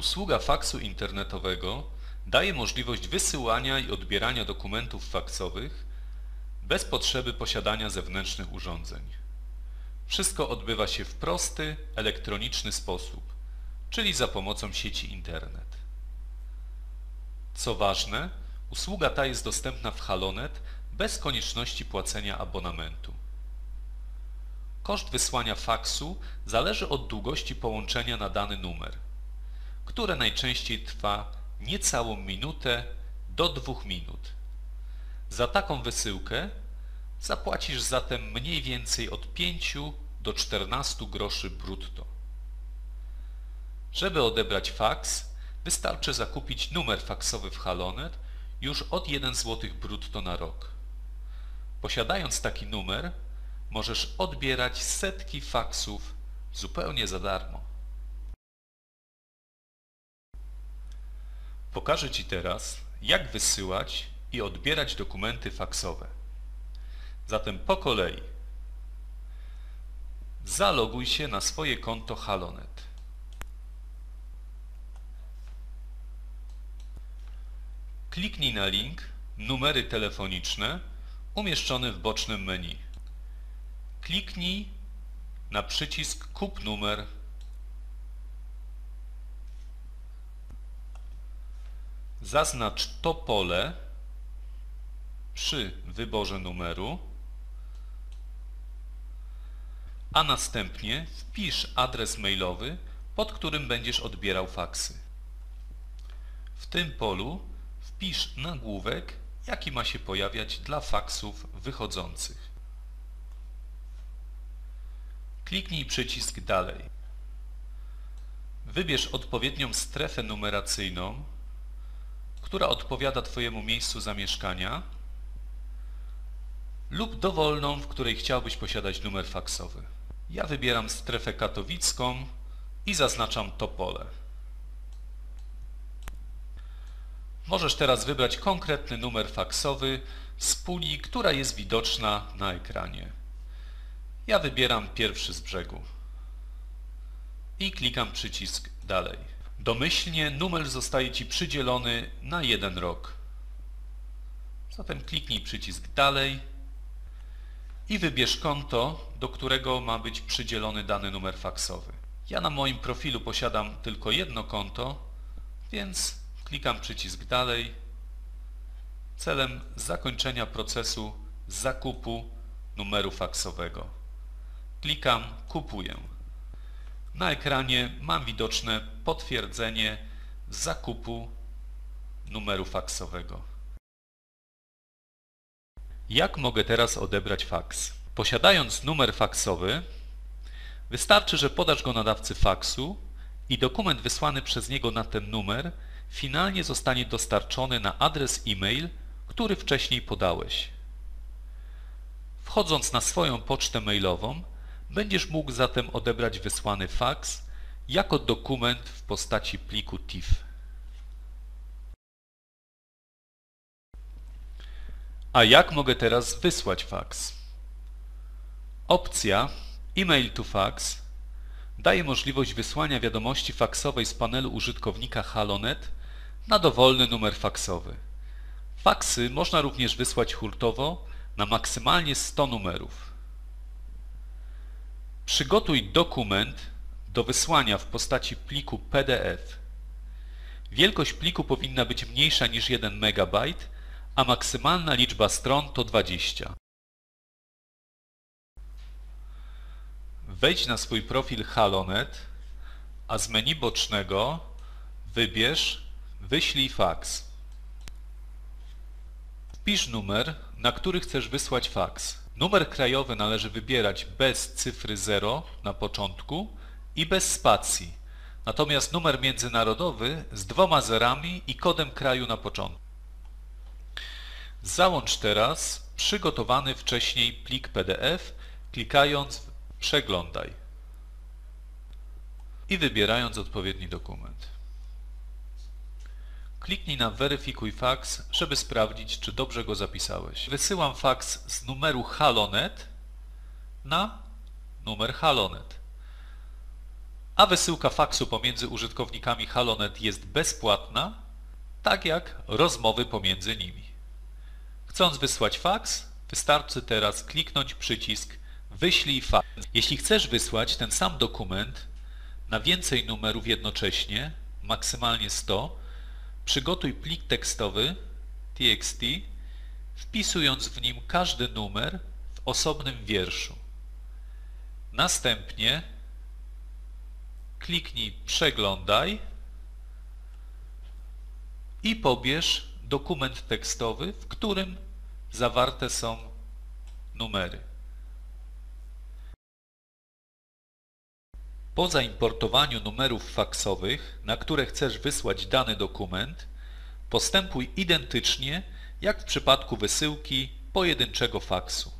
Usługa faksu internetowego daje możliwość wysyłania i odbierania dokumentów faksowych bez potrzeby posiadania zewnętrznych urządzeń. Wszystko odbywa się w prosty, elektroniczny sposób, czyli za pomocą sieci internet. Co ważne, usługa ta jest dostępna w Halonet bez konieczności płacenia abonamentu. Koszt wysłania faksu zależy od długości połączenia na dany numer, które najczęściej trwa niecałą minutę do dwóch minut. Za taką wysyłkę zapłacisz zatem mniej więcej od 5 do 14 groszy brutto. Żeby odebrać faks, wystarczy zakupić numer faksowy w Halonet już od 1 zł brutto na rok. Posiadając taki numer, możesz odbierać setki faksów zupełnie za darmo. Pokażę Ci teraz, jak wysyłać i odbierać dokumenty faksowe. Zatem po kolei. Zaloguj się na swoje konto Halonet. Kliknij na link Numery telefoniczne umieszczony w bocznym menu. Kliknij na przycisk Kup numer Zaznacz to pole przy wyborze numeru, a następnie wpisz adres mailowy, pod którym będziesz odbierał faksy. W tym polu wpisz nagłówek, jaki ma się pojawiać dla faksów wychodzących. Kliknij przycisk Dalej. Wybierz odpowiednią strefę numeracyjną, która odpowiada Twojemu miejscu zamieszkania lub dowolną, w której chciałbyś posiadać numer faksowy. Ja wybieram strefę katowicką i zaznaczam to pole. Możesz teraz wybrać konkretny numer faksowy z puli, która jest widoczna na ekranie. Ja wybieram pierwszy z brzegu i klikam przycisk Dalej. Domyślnie numer zostaje Ci przydzielony na jeden rok. Zatem kliknij przycisk Dalej i wybierz konto, do którego ma być przydzielony dany numer faksowy. Ja na moim profilu posiadam tylko jedno konto, więc klikam przycisk Dalej celem zakończenia procesu zakupu numeru faksowego. Klikam Kupuję. Na ekranie mam widoczne potwierdzenie zakupu numeru faksowego. Jak mogę teraz odebrać faks? Posiadając numer faksowy, wystarczy, że podasz go nadawcy faksu i dokument wysłany przez niego na ten numer finalnie zostanie dostarczony na adres e-mail, który wcześniej podałeś. Wchodząc na swoją pocztę mailową, będziesz mógł zatem odebrać wysłany faks jako dokument w postaci pliku TIFF. A jak mogę teraz wysłać faks? Opcja E-mail to fax daje możliwość wysłania wiadomości faksowej z panelu użytkownika Halonet na dowolny numer faksowy. Faksy można również wysłać hurtowo na maksymalnie 100 numerów. Przygotuj dokument do wysłania w postaci pliku PDF. Wielkość pliku powinna być mniejsza niż 1 MB, a maksymalna liczba stron to 20. Wejdź na swój profil Halonet, a z menu bocznego wybierz Wyślij faks. Wpisz numer, na który chcesz wysłać faks. Numer krajowy należy wybierać bez cyfry 0 na początku i bez spacji. Natomiast numer międzynarodowy z dwoma zerami i kodem kraju na początku. Załącz teraz przygotowany wcześniej plik PDF, klikając w Przeglądaj i wybierając odpowiedni dokument. Kliknij na Weryfikuj faks, żeby sprawdzić, czy dobrze go zapisałeś. Wysyłam faks z numeru Halonet na numer Halonet. a wysyłka faksu pomiędzy użytkownikami Halonet jest bezpłatna, tak jak rozmowy pomiędzy nimi. Chcąc wysłać faks, wystarczy teraz kliknąć przycisk Wyślij faks. Jeśli chcesz wysłać ten sam dokument na więcej numerów jednocześnie, maksymalnie 100, przygotuj plik tekstowy txt, wpisując w nim każdy numer w osobnym wierszu. Następnie kliknij Przeglądaj i pobierz dokument tekstowy, w którym zawarte są numery. Po zaimportowaniu numerów faksowych, na które chcesz wysłać dany dokument, postępuj identycznie jak w przypadku wysyłki pojedynczego faksu.